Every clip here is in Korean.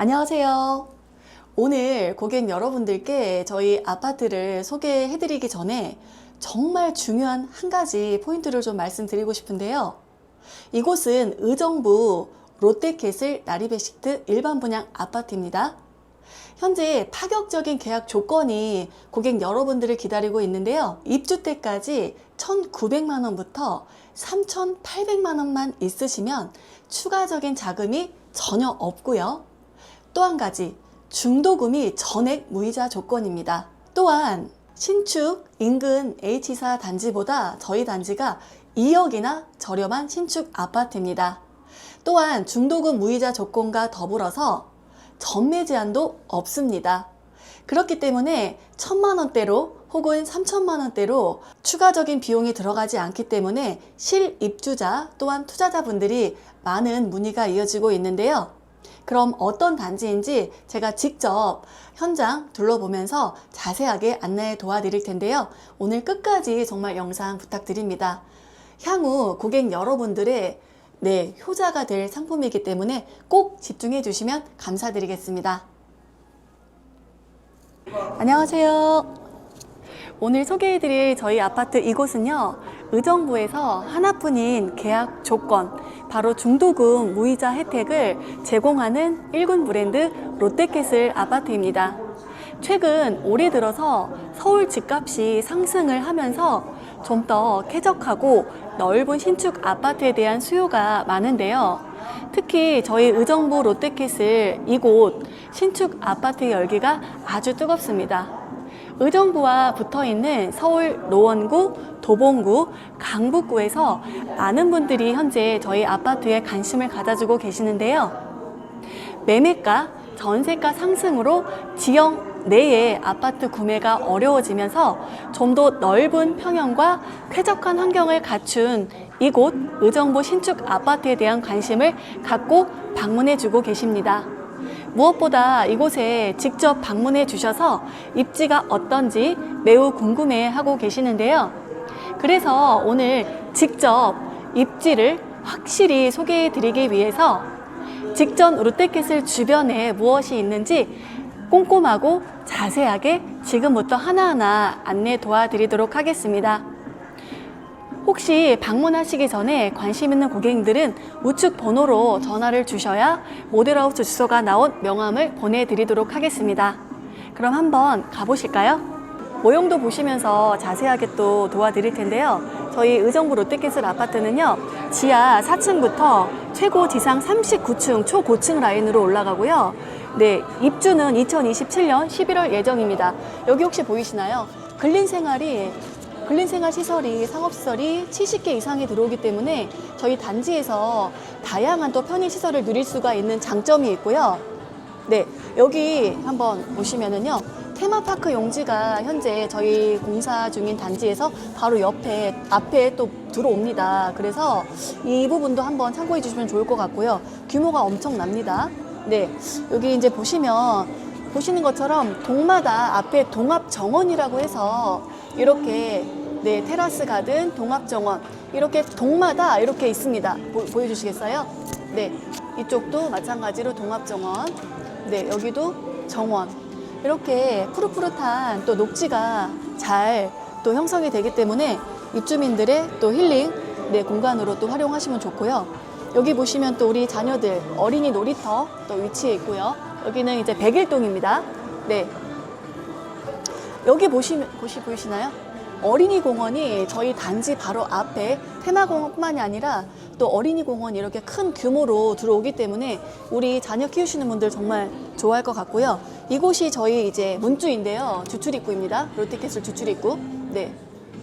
안녕하세요. 오늘 고객 여러분들께 저희 아파트를 소개해 드리기 전에 정말 중요한 한 가지 포인트를 좀 말씀드리고 싶은데요. 이곳은 의정부 롯데캐슬 나리베식트 일반 분양 아파트입니다. 현재 파격적인 계약 조건이 고객 여러분들을 기다리고 있는데요. 입주 때까지 1,900만 원부터 3,800만 원만 있으시면 추가적인 자금이 전혀 없고요. 또 한 가지 중도금이 전액 무이자 조건입니다. 또한 신축 인근 H사 단지보다 저희 단지가 2억이나 저렴한 신축 아파트입니다. 또한 중도금 무이자 조건과 더불어서 전매 제한도 없습니다. 그렇기 때문에 천만 원대로 혹은 3천만 원대로 추가적인 비용이 들어가지 않기 때문에 실입주자 또한 투자자분들이 많은 문의가 이어지고 있는데요. 그럼 어떤 단지인지 제가 직접 현장 둘러보면서 자세하게 안내해 도와드릴 텐데요. 오늘 끝까지 정말 영상 부탁드립니다. 향후 고객 여러분들의 네, 효자가 될 상품이기 때문에 꼭 집중해 주시면 감사드리겠습니다. 안녕하세요. 오늘 소개해드릴 저희 아파트 이곳은요, 의정부에서 하나뿐인 계약 조건, 바로 중도금 무이자 혜택을 제공하는 1군 브랜드 롯데캐슬 아파트입니다. 최근 올해 들어서 서울 집값이 상승을 하면서 좀 더 쾌적하고 넓은 신축 아파트에 대한 수요가 많은데요. 특히 저희 의정부 롯데캐슬 이곳 신축 아파트 열기가 아주 뜨겁습니다. 의정부와 붙어 있는 서울 노원구, 도봉구, 강북구에서 많은 분들이 현재 저희 아파트에 관심을 가져주고 계시는데요. 매매가, 전세가 상승으로 지역 내의 아파트 구매가 어려워지면서 좀 더 넓은 평형과 쾌적한 환경을 갖춘 이곳 의정부 신축 아파트에 대한 관심을 갖고 방문해 주고 계십니다. 무엇보다 이곳에 직접 방문해 주셔서 입지가 어떤지 매우 궁금해 하고 계시는데요. 그래서 오늘 직접 입지를 확실히 소개해 드리기 위해서 직전 롯데캐슬 주변에 무엇이 있는지 꼼꼼하고 자세하게 지금부터 하나하나 안내 도와드리도록 하겠습니다. 혹시 방문하시기 전에 관심 있는 고객님들은 우측 번호로 전화를 주셔야 모델하우스 주소가 나온 명함을 보내드리도록 하겠습니다. 그럼 한번 가보실까요? 모형도 보시면서 자세하게 또 도와드릴 텐데요. 저희 의정부 롯데캐슬 아파트는요, 지하 4층부터 최고 지상 39층 초고층 라인으로 올라가고요. 네, 입주는 2027년 11월 예정입니다. 여기 혹시 보이시나요? 근린 생활이 근린생활 시설이 상업시설이 70개 이상이 들어오기 때문에 저희 단지에서 다양한 또 편의 시설을 누릴 수가 있는 장점이 있고요. 네, 여기 한번 보시면은요. 테마파크 용지가 현재 저희 공사 중인 단지에서 바로 옆에 앞에 또 들어옵니다. 그래서 이 부분도 한번 참고해 주시면 좋을 것 같고요. 규모가 엄청납니다. 네, 여기 이제 보시면 보시는 것처럼 동마다 앞에 동합 정원이라고 해서 이렇게 네 테라스 가든 동합 정원 이렇게 동마다 이렇게 있습니다. 보, 보여주시겠어요? 네 이쪽도 마찬가지로 동합 정원 네 여기도 정원 이렇게 푸릇푸릇한 또 녹지가 잘 또 형성이 되기 때문에 입주민들의 또 힐링 네 공간으로 또 활용하시면 좋고요. 여기 보시면 또 우리 자녀들 어린이 놀이터 또 위치해 있고요. 여기는 이제 백일동입니다. 네. 여기 보시면 보시 보이시나요? 어린이 공원이 저희 단지 바로 앞에 테마공원뿐만이 아니라 또 어린이 공원이 이렇게 큰 규모로 들어오기 때문에 우리 자녀 키우시는 분들 정말 좋아할 것 같고요. 이곳이 저희 이제 문주인데요. 주출입구입니다. 롯데캐슬 주출입구. 네.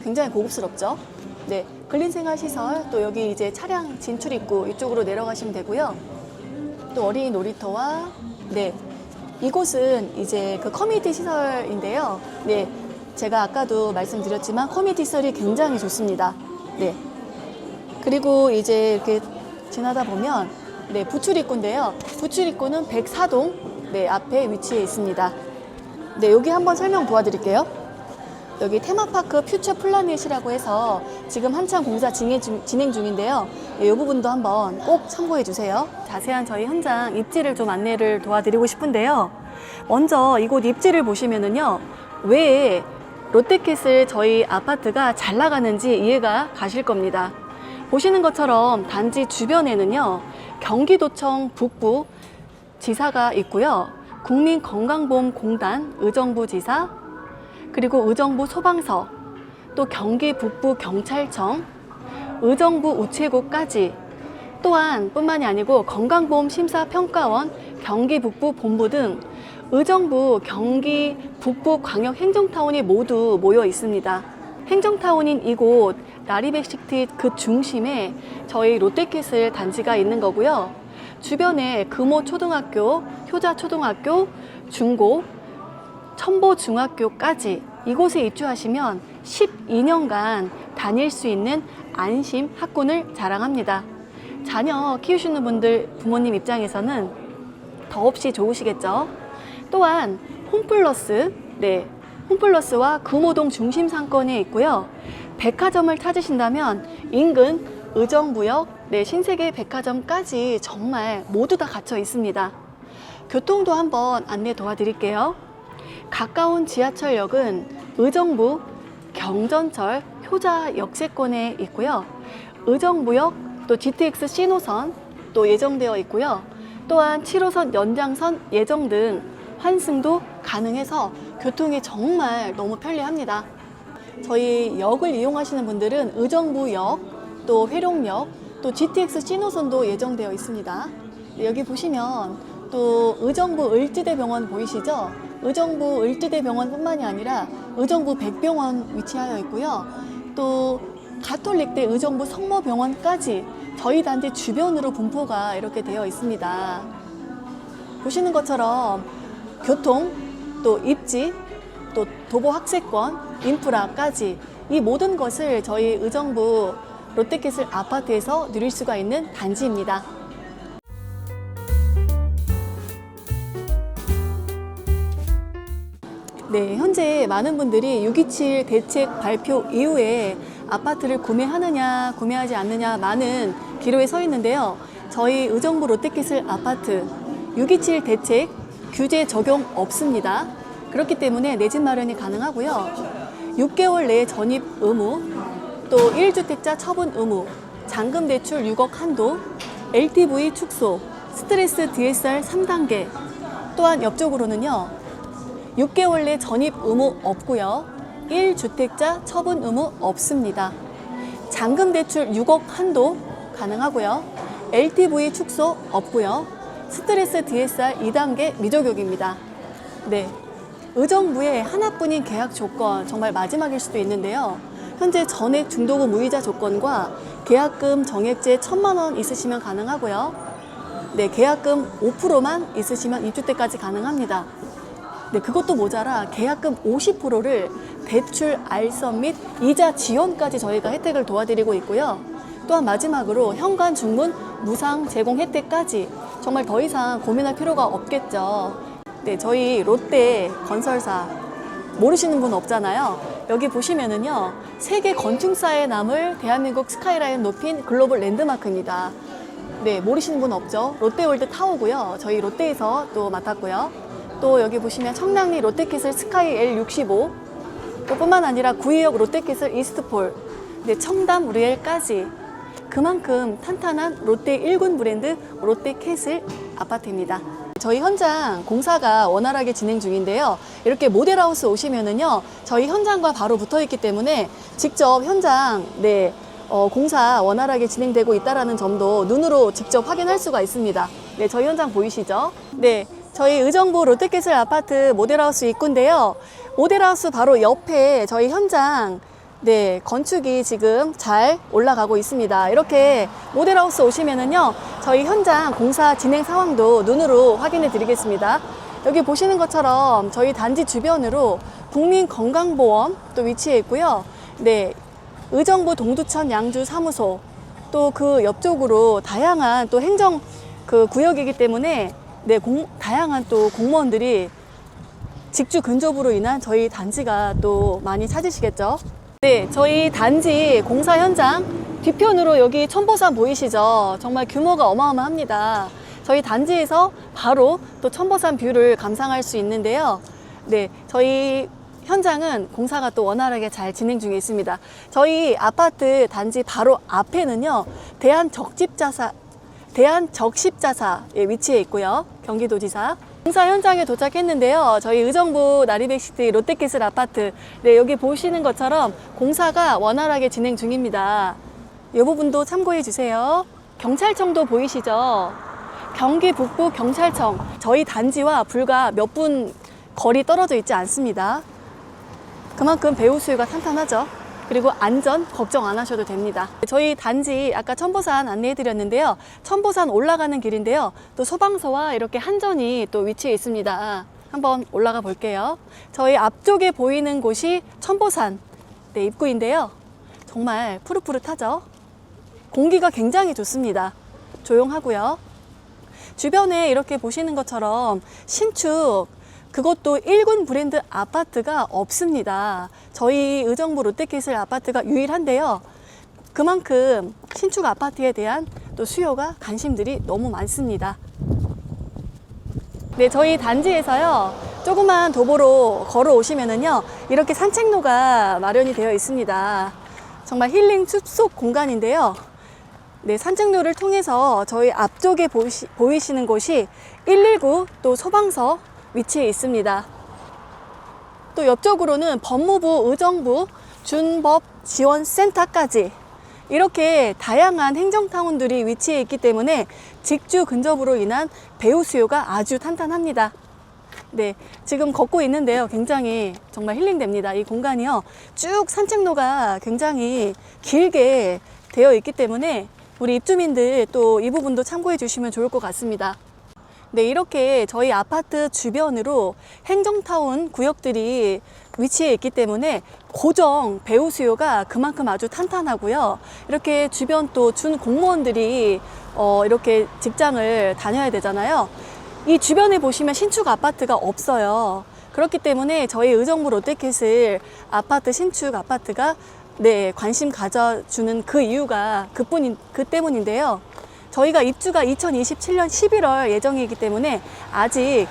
굉장히 고급스럽죠. 네. 근린생활 시설 또 여기 이제 차량 진출입구 이쪽으로 내려가시면 되고요. 또 어린이 놀이터와 네 이곳은 이제 그 커뮤니티 시설인데요. 네 제가 아까도 말씀드렸지만 커뮤니티 시설이 굉장히 좋습니다. 네 그리고 이제 이렇게 지나다 보면 네 부출입구인데요. 부출입구는 104동 네 앞에 위치해 있습니다. 네 여기 한번 설명 도와드릴게요. 여기 테마파크 퓨처 플라넷이라고 해서 지금 한창 공사 진행, 중, 진행 중인데요. 이 부분도 한번 꼭 참고해 주세요. 자세한 저희 현장 입지를 좀 안내를 도와드리고 싶은데요. 먼저 이곳 입지를 보시면은요. 왜 롯데캐슬 저희 아파트가 잘 나가는지 이해가 가실 겁니다. 보시는 것처럼 단지 주변에는요. 경기도청 북부 지사가 있고요. 국민건강보험공단 의정부 지사, 그리고 의정부 소방서, 또 경기 북부 경찰청, 의정부 우체국까지 또한 뿐만이 아니고 건강보험 심사평가원, 경기 북부 본부 등 의정부, 경기 북부 광역 행정타운이 모두 모여 있습니다. 행정타운인 이곳 라리백시티 그 중심에 저희 롯데캐슬 단지가 있는 거고요. 주변에 금호초등학교, 효자초등학교, 중고, 첨보중학교까지 이곳에 입주하시면 12년간 다닐 수 있는 안심 학군을 자랑합니다. 자녀 키우시는 분들 부모님 입장에서는 더없이 좋으시겠죠. 또한 홈플러스, 네, 홈플러스와 금호동 중심 상권에 있고요. 백화점을 찾으신다면 인근 의정부역, 네, 신세계 백화점까지 정말 모두 다 갖춰 있습니다. 교통도 한번 안내 도와드릴게요. 가까운 지하철역은 의정부 경전철 효자 역세권에 있고요. 의정부역 또 GTX C노선 또 예정되어 있고요. 또한 7호선 연장선 예정 등 환승도 가능해서 교통이 정말 너무 편리합니다. 저희 역을 이용하시는 분들은 의정부역, 또 회룡역, 또 GTX C노선도 예정되어 있습니다. 네, 여기 보시면 또 의정부 을지대병원 보이시죠? 의정부 을지대병원뿐만이 아니라 의정부 백병원 위치하여 있고요. 또 가톨릭대 의정부 성모병원까지 저희 단지 주변으로 분포가 이렇게 되어 있습니다. 보시는 것처럼 교통, 또 입지, 또 도보 학세권, 인프라까지 이 모든 것을 저희 의정부 롯데캐슬 아파트에서 누릴 수가 있는 단지입니다. 네, 현재 많은 분들이 627 대책 발표 이후에 아파트를 구매하느냐, 구매하지 않느냐 많은 기로에 서 있는데요. 저희 의정부 롯데캐슬 아파트 627 대책 규제 적용 없습니다. 그렇기 때문에 내 집 마련이 가능하고요. 6개월 내에 전입 의무, 또 1주택자 처분 의무, 잔금 대출 6억 한도, LTV 축소, 스트레스 DSR 3단계, 또한 옆쪽으로는요. 6개월 내 전입 의무 없고요. 1주택자 처분 의무 없습니다. 잔금 대출 6억 한도 가능하고요. LTV 축소 없고요. 스트레스 DSR 2단계 미적용입니다. 네. 의정부의 하나뿐인 계약 조건 정말 마지막일 수도 있는데요. 현재 전액 중도금 무이자 조건과 계약금 정액제 1천만 원 있으시면 가능하고요. 네, 계약금 5%만 있으시면 입주 때까지 가능합니다. 네, 그것도 모자라 계약금 50%를 대출 알선 및 이자 지원까지 저희가 혜택을 도와드리고 있고요. 또한 마지막으로 현관 중문 무상 제공 혜택까지 정말 더 이상 고민할 필요가 없겠죠. 네, 저희 롯데 건설사 모르시는 분 없잖아요. 여기 보시면은요, 세계 건축사에 남을 대한민국 스카이라인 높인 글로벌 랜드마크입니다. 네, 모르시는 분 없죠? 롯데월드 타워고요. 저희 롯데에서 또 맡았고요. 또 여기 보시면 청량리 롯데캐슬 스카이 L65 또 뿐만 아니라 구의역 롯데캐슬 이스트폴 네, 청담 리엘까지 그만큼 탄탄한 롯데 1군 브랜드 롯데캐슬 아파트입니다. 저희 현장 공사가 원활하게 진행 중인데요. 이렇게 모델하우스 오시면은요, 저희 현장과 바로 붙어 있기 때문에 직접 현장, 네, 어, 공사 원활하게 진행되고 있다라는 점도 눈으로 직접 확인할 수가 있습니다. 네, 저희 현장 보이시죠? 네, 저희 의정부 롯데캐슬 아파트 모델하우스 입구인데요. 모델하우스 바로 옆에 저희 현장 네, 건축이 지금 잘 올라가고 있습니다. 이렇게 모델하우스 오시면은요, 저희 현장 공사 진행 상황도 눈으로 확인해 드리겠습니다. 여기 보시는 것처럼 저희 단지 주변으로 국민건강보험 또 위치해 있고요. 네, 의정부 동두천 양주 사무소 또 그 옆쪽으로 다양한 또 행정 그 구역이기 때문에 네, 공, 다양한 또 공무원들이 직주 근접으로 인한 저희 단지가 또 많이 찾으시겠죠? 네, 저희 단지 공사 현장 뒤편으로 여기 천보산 보이시죠? 정말 규모가 어마어마합니다. 저희 단지에서 바로 또 천보산 뷰를 감상할 수 있는데요. 네, 저희 현장은 공사가 또 원활하게 잘 진행 중에 있습니다. 저희 아파트 단지 바로 앞에는요, 대한적십자사, 대한적십자사에 위치해 있고요. 경기도지사. 공사 현장에 도착했는데요. 저희 의정부 나리백시티 롯데캐슬 아파트. 네, 여기 보시는 것처럼 공사가 원활하게 진행 중입니다. 이 부분도 참고해 주세요. 경찰청도 보이시죠? 경기 북부 경찰청. 저희 단지와 불과 몇 분 거리 떨어져 있지 않습니다. 그만큼 배우 수요가 탄탄하죠. 그리고 안전 걱정 안 하셔도 됩니다. 저희 단지 아까 천보산 안내해 드렸는데요. 천보산 올라가는 길인데요. 또 소방서와 이렇게 한전이 또 위치해 있습니다. 한번 올라가 볼게요. 저희 앞쪽에 보이는 곳이 천보산 네, 입구인데요. 정말 푸릇푸릇하죠. 공기가 굉장히 좋습니다. 조용하고요. 주변에 이렇게 보시는 것처럼 신축 그것도 1군 브랜드 아파트가 없습니다. 저희 의정부 롯데캐슬 아파트가 유일한데요. 그만큼 신축 아파트에 대한 또 수요가 관심들이 너무 많습니다. 네, 저희 단지에서요. 조그만 도보로 걸어오시면은요. 이렇게 산책로가 마련이 되어 있습니다. 정말 힐링 숲속 공간인데요. 네, 산책로를 통해서 저희 앞쪽에 보이시, 보이시는 곳이 119 또 소방서 위치해 있습니다. 또 옆쪽으로는 법무부, 의정부, 준법 지원센터까지 이렇게 다양한 행정타운들이 위치해 있기 때문에 직주 근접으로 인한 배우 수요가 아주 탄탄합니다. 네, 지금 걷고 있는데요. 굉장히 정말 힐링됩니다. 이 공간이요. 쭉 산책로가 굉장히 길게 되어 있기 때문에 우리 입주민들 또 이 부분도 참고해 주시면 좋을 것 같습니다. 네, 이렇게 저희 아파트 주변으로 행정타운 구역들이 위치해 있기 때문에 고정 배우 수요가 그만큼 아주 탄탄하고요. 이렇게 주변 또 준 공무원들이 어, 이렇게 직장을 다녀야 되잖아요. 이 주변에 보시면 신축 아파트가 없어요. 그렇기 때문에 저희 의정부 롯데캐슬 아파트 신축 아파트가 네, 관심 가져주는 그 이유가 그뿐인 그 때문인데요. 저희가 입주가 2027년 11월 예정이기 때문에 아직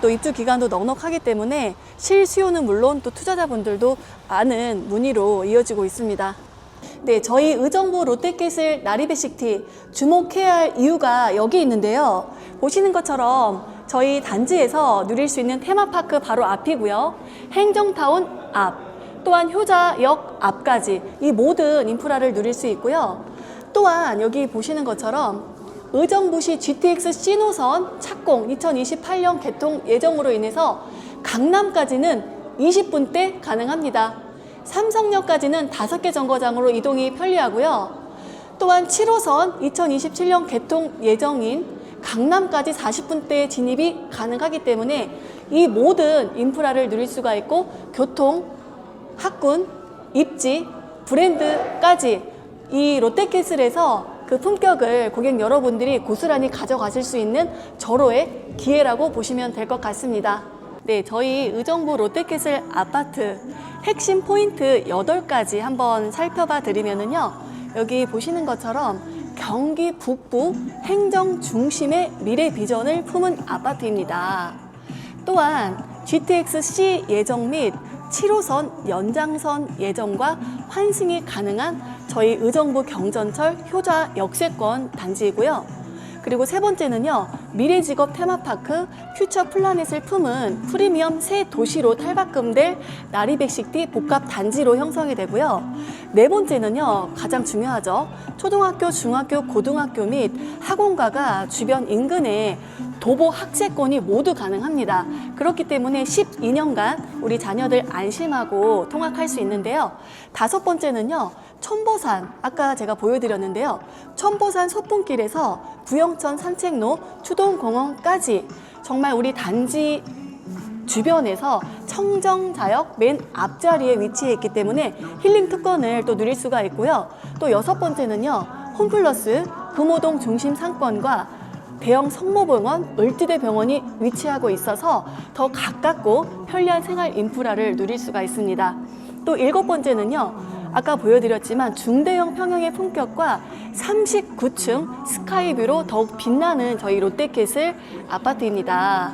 또 입주 기간도 넉넉하기 때문에 실수요는 물론 또 투자자분들도 많은 문의로 이어지고 있습니다. 네, 저희 의정부 롯데캐슬 나리배식티 주목해야 할 이유가 여기 있는데요. 보시는 것처럼 저희 단지에서 누릴 수 있는 테마파크 바로 앞이고요. 행정타운 앞, 또한 효자역 앞까지 이 모든 인프라를 누릴 수 있고요. 또한 여기 보시는 것처럼 의정부시 GTX C노선 착공 2028년 개통 예정으로 인해서 강남까지는 20분대 가능합니다. 삼성역까지는 5개 정거장으로 이동이 편리하고요. 또한 7호선 2027년 개통 예정인 강남까지 40분대 진입이 가능하기 때문에 이 모든 인프라를 누릴 수가 있고 교통, 학군, 입지, 브랜드까지 이 롯데캐슬에서 그 품격을 고객 여러분들이 고스란히 가져가실 수 있는 절호의 기회라고 보시면 될 것 같습니다. 네, 저희 의정부 롯데캐슬 아파트 핵심 포인트 8가지 한번 살펴봐 드리면은요. 여기 보시는 것처럼 경기 북부 행정 중심의 미래 비전을 품은 아파트입니다. 또한 GTX C 예정 및 7호선 연장선 예정과 환승이 가능한 저희 의정부 경전철 효자 역세권 단지이고요. 그리고 세 번째는요, 미래직업 테마파크 퓨처 플라넷을 품은 프리미엄 새 도시로 탈바꿈될 나리백식티 복합 단지로 형성이 되고요. 네 번째는요, 가장 중요하죠. 초등학교, 중학교, 고등학교 및 학원가가 주변 인근에 도보 학세권이 모두 가능합니다. 그렇기 때문에 12년간 우리 자녀들 안심하고 통학할 수 있는데요. 다섯 번째는요, 천보산 아까 제가 보여드렸는데요. 천보산 소풍길에서 부영천 산책로, 추동공원까지 정말 우리 단지 주변에서 청정자역 맨 앞자리에 위치해 있기 때문에 힐링 특권을 또 누릴 수가 있고요. 또 여섯 번째는요. 홈플러스 금호동 중심 상권과 대형 성모병원, 을지대 병원이 위치하고 있어서 더 가깝고 편리한 생활 인프라를 누릴 수가 있습니다. 또 일곱 번째는요. 아까 보여드렸지만 중대형 평형의 품격과 39층 스카이뷰로 더욱 빛나는 저희 롯데캐슬 아파트입니다.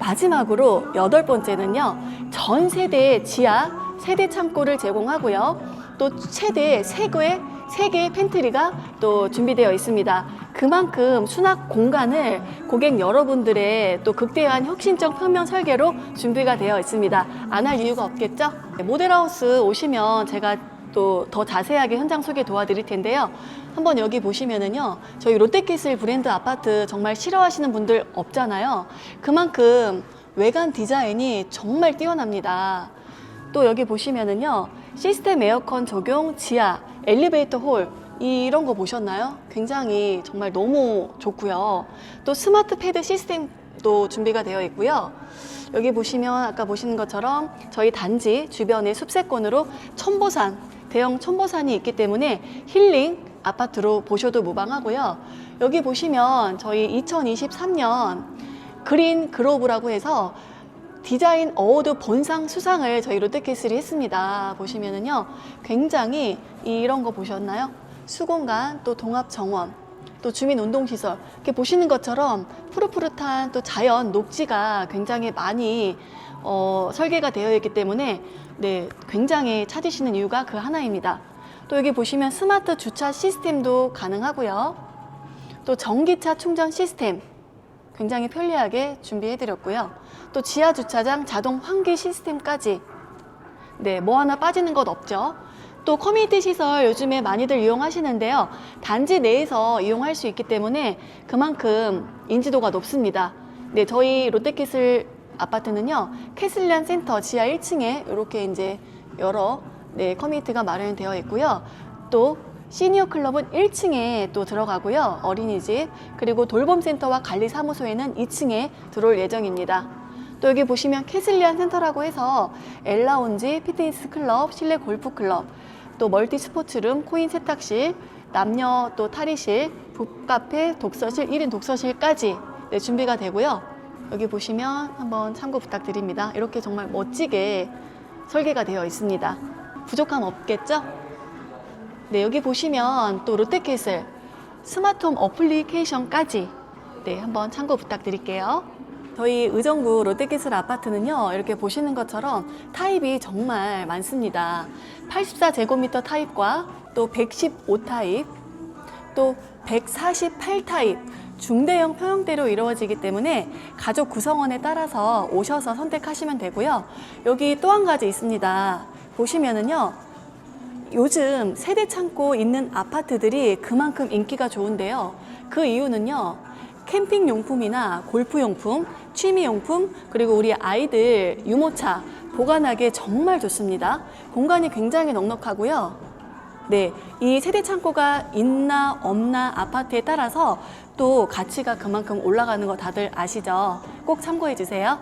마지막으로 여덟 번째는요. 전 세대 지하 세대 창고를 제공하고요. 또 최대 세 개의 세 개의 팬트리가 또 준비되어 있습니다. 그만큼 수납 공간을 고객 여러분들의 또 극대한 혁신적 평면 설계로 준비가 되어 있습니다. 안 할 이유가 없겠죠? 네, 모델하우스 오시면 제가 또 더 자세하게 현장 소개 도와드릴 텐데요. 한번 여기 보시면은요. 저희 롯데캐슬 브랜드 아파트 정말 싫어하시는 분들 없잖아요. 그만큼 외관 디자인이 정말 뛰어납니다. 또 여기 보시면은요. 시스템 에어컨 적용 지하 엘리베이터 홀 이런 거 보셨나요? 굉장히 정말 너무 좋고요. 또 스마트 패드 시스템도 준비가 되어 있고요. 여기 보시면 아까 보시는 것처럼 저희 단지 주변에 숲세권으로 첨보산, 대형 첨보산이 있기 때문에 힐링 아파트로 보셔도 무방하고요. 여기 보시면 저희 2023년 그린 그로브라고 해서 디자인 어워드 본상 수상을 저희 롯데캐슬이 했습니다. 보시면은요, 굉장히 이런 거 보셨나요? 수공간, 또 동합 정원, 또 주민 운동 시설 이렇게 보시는 것처럼 푸릇푸릇한 또 자연 녹지가 굉장히 많이 어, 설계가 되어 있기 때문에 네 굉장히 찾으시는 이유가 그 하나입니다. 또 여기 보시면 스마트 주차 시스템도 가능하고요. 또 전기차 충전 시스템 굉장히 편리하게 준비해 드렸고요. 또 지하 주차장 자동 환기 시스템까지 네, 뭐 하나 빠지는 것 없죠. 또 커뮤니티 시설 요즘에 많이들 이용하시는데요. 단지 내에서 이용할 수 있기 때문에 그만큼 인지도가 높습니다. 네, 저희 롯데캐슬 아파트는요. 캐슬리안 센터 지하 1층에 이렇게 이제 여러 네, 커뮤니티가 마련되어 있고요. 또 시니어 클럽은 1층에 또 들어가고요. 어린이집 그리고 돌봄 센터와 관리 사무소에는 2층에 들어올 예정입니다. 또 여기 보시면 캐슬리안 센터라고 해서 엘라운지, 피트니스 클럽, 실내 골프 클럽, 또 멀티 스포츠룸, 코인 세탁실, 남녀 또 탈의실, 북카페, 독서실, 1인 독서실까지 네, 준비가 되고요. 여기 보시면 한번 참고 부탁드립니다. 이렇게 정말 멋지게 설계가 되어 있습니다. 부족함 없겠죠? 네, 여기 보시면 또 롯데캐슬 스마트홈 어플리케이션까지 네, 한번 참고 부탁드릴게요. 저희 의정부 롯데캐슬 아파트는요, 이렇게 보시는 것처럼 타입이 정말 많습니다. 84제곱미터 타입과 또 115 타입, 또 148 타입, 중대형 평형대로 이루어지기 때문에 가족 구성원에 따라서 오셔서 선택하시면 되고요. 여기 또 한 가지 있습니다. 보시면은요, 요즘 세대 창고 있는 아파트들이 그만큼 인기가 좋은데요. 그 이유는요. 캠핑 용품이나 골프 용품, 취미 용품, 그리고 우리 아이들 유모차 보관하기에 정말 좋습니다. 공간이 굉장히 넉넉하고요. 네, 이 세대 창고가 있나 없나 아파트에 따라서 또 가치가 그만큼 올라가는 거 다들 아시죠? 꼭 참고해 주세요.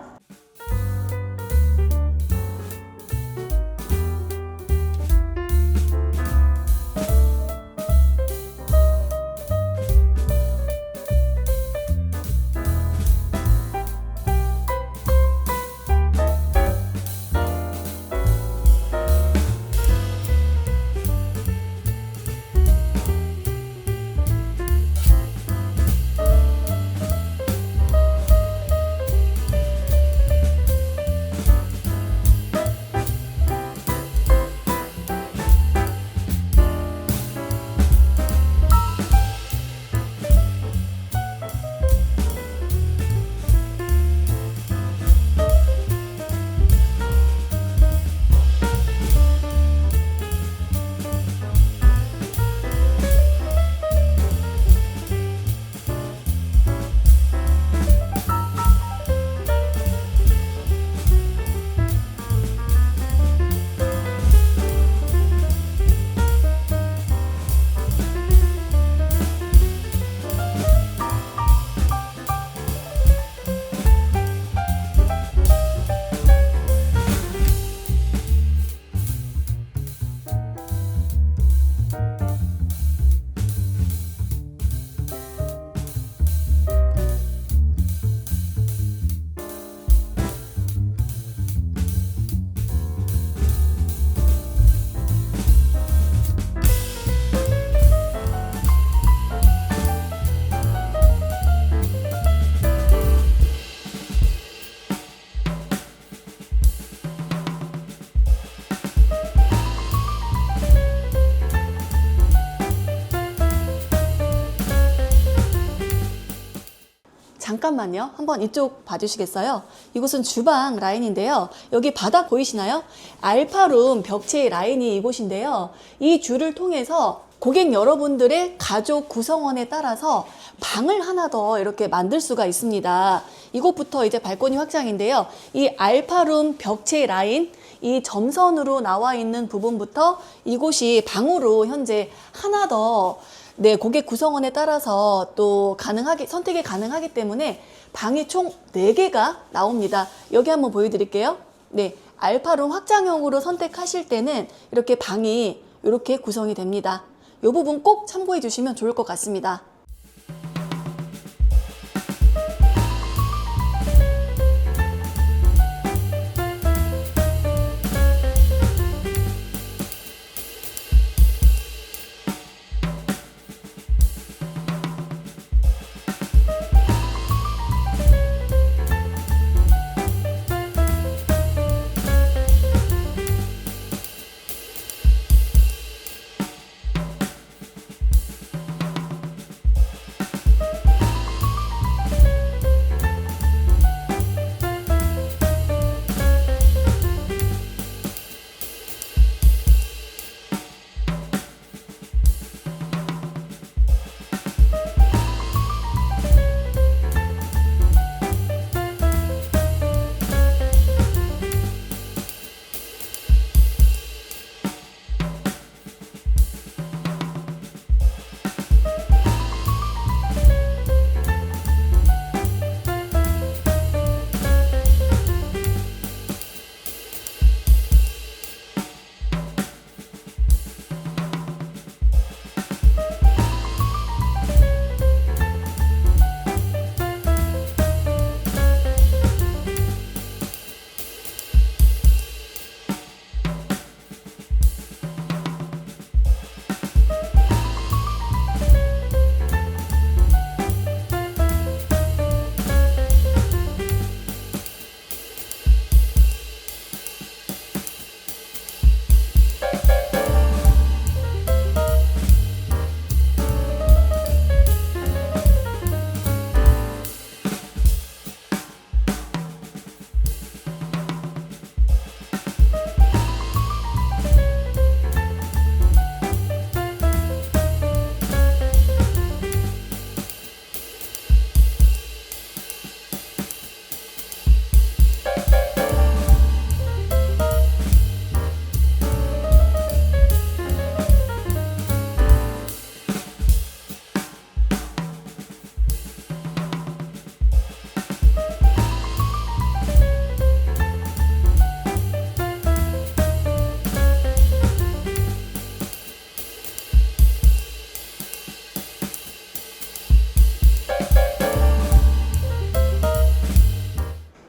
잠깐만요. 한번 이쪽 봐주시겠어요? 이곳은 주방 라인인데요. 여기 바닥 보이시나요? 알파룸 벽체 라인이 이곳인데요. 이 줄을 통해서 고객 여러분들의 가족 구성원에 따라서 방을 하나 더 이렇게 만들 수가 있습니다. 이곳부터 이제 발코니 확장인데요. 이 알파룸 벽체 라인, 이 점선으로 나와 있는 부분부터 이곳이 방으로 현재 하나 더 네, 고객 구성원에 따라서 또 가능하게, 선택이 가능하기 때문에 방이 총 4개가 나옵니다. 여기 한번 보여드릴게요. 네, 알파룸 확장형으로 선택하실 때는 이렇게 방이 이렇게 구성이 됩니다. 이 부분 꼭 참고해 주시면 좋을 것 같습니다.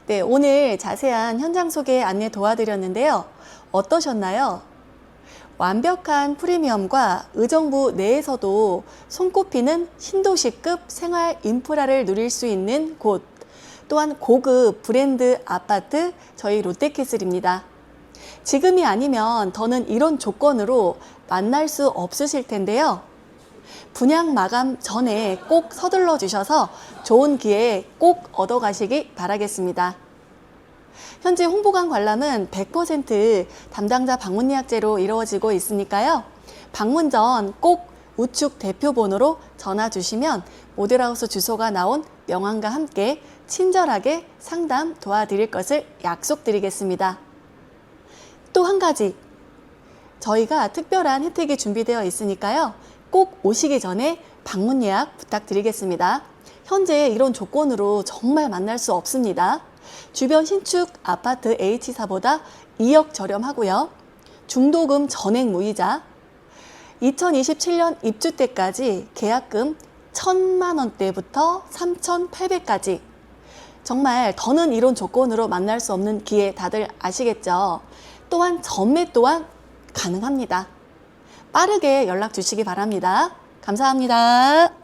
네, 오늘 자세한 현장 소개 안내 도와드렸는데요. 어떠셨나요? 완벽한 프리미엄과 의정부 내에서도 손꼽히는 신도시급 생활 인프라를 누릴 수 있는 곳, 또한 고급 브랜드 아파트 저희 롯데캐슬입니다. 지금이 아니면 더는 이런 조건으로 만날 수 없으실 텐데요. 분양 마감 전에 꼭 서둘러 주셔서 좋은 기회 꼭 얻어 가시기 바라겠습니다. 현재 홍보관 관람은 100% 담당자 방문 예약제로 이루어지고 있으니까요. 방문 전 꼭 우측 대표번호로 전화 주시면 모델하우스 주소가 나온 명함과 함께 친절하게 상담 도와드릴 것을 약속드리겠습니다. 또 한 가지 저희가 특별한 혜택이 준비되어 있으니까요. 꼭 오시기 전에 방문 예약 부탁드리겠습니다. 현재 이런 조건으로 정말 만날 수 없습니다. 주변 신축 아파트 H사보다 2억 저렴하고요. 중도금 전액 무이자, 2027년 입주 때까지 계약금 1천만 원대부터 3,800까지 정말 더는 이런 조건으로 만날 수 없는 기회 다들 아시겠죠? 또한 전매 또한 가능합니다. 빠르게 연락 주시기 바랍니다. 감사합니다.